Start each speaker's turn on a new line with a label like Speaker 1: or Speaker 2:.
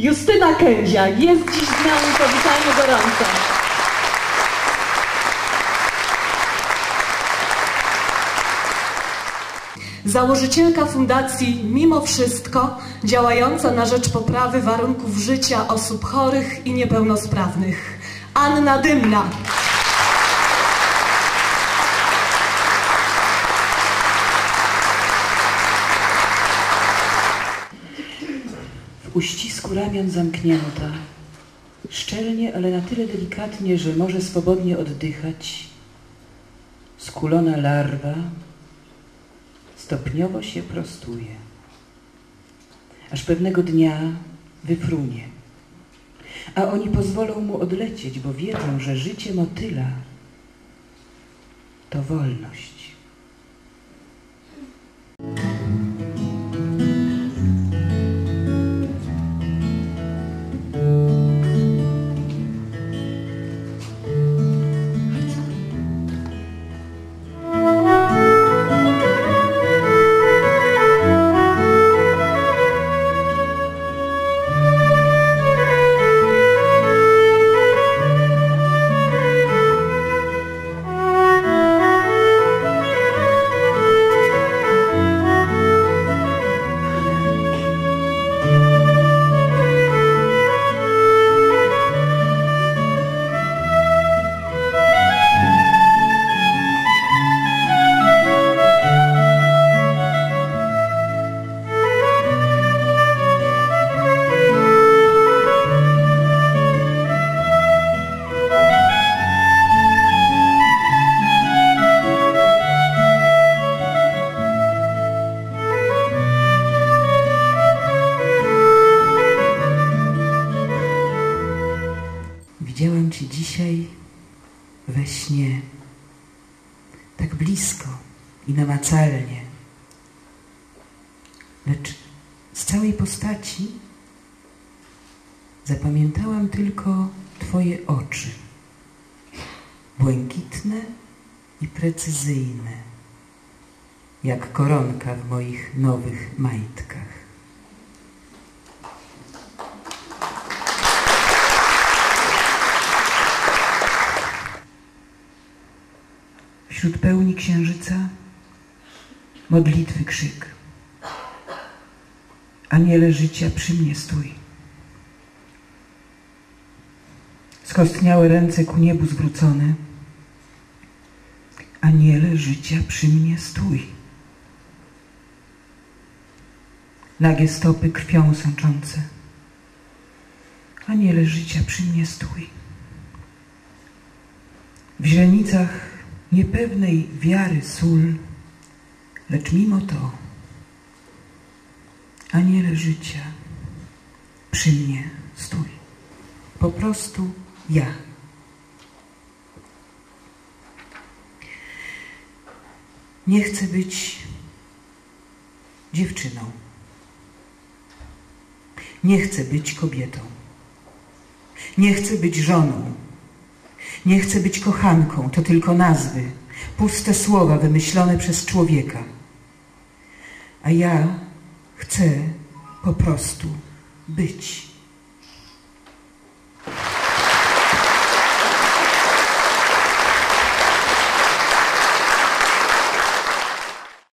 Speaker 1: Justyna Kędzia jest dziś z nami, powitajmy gorąco. Założycielka fundacji Mimo Wszystko, działająca na rzecz poprawy warunków życia osób chorych i niepełnosprawnych. Anna Dymna.
Speaker 2: W uścisku ramion zamknięta, szczelnie, ale na tyle delikatnie, że może swobodnie oddychać, skulona larwa stopniowo się prostuje, aż pewnego dnia wyfrunie. A oni pozwolą mu odlecieć, bo wiedzą, że życie motyla to wolność. We śnie, tak blisko i namacalnie. Lecz z całej postaci zapamiętałam tylko Twoje oczy, błękitne i precyzyjne, jak koronka w moich nowych majtkach. Wśród pełni księżyca modlitwy krzyk. Aniele życia przy mnie stój. Skostniałe ręce ku niebu zwrócone. Aniele życia przy mnie stój. Nagie stopy krwią sączące. Aniele życia przy mnie stój. W źrenicach niepewnej wiary sól, lecz mimo to aniele życia przy mnie stój. Po prostu ja. Nie chcę być dziewczyną. Nie chcę być kobietą. Nie chcę być żoną. Nie chcę być kochanką, to tylko nazwy, puste słowa wymyślone przez człowieka. A ja chcę po prostu być.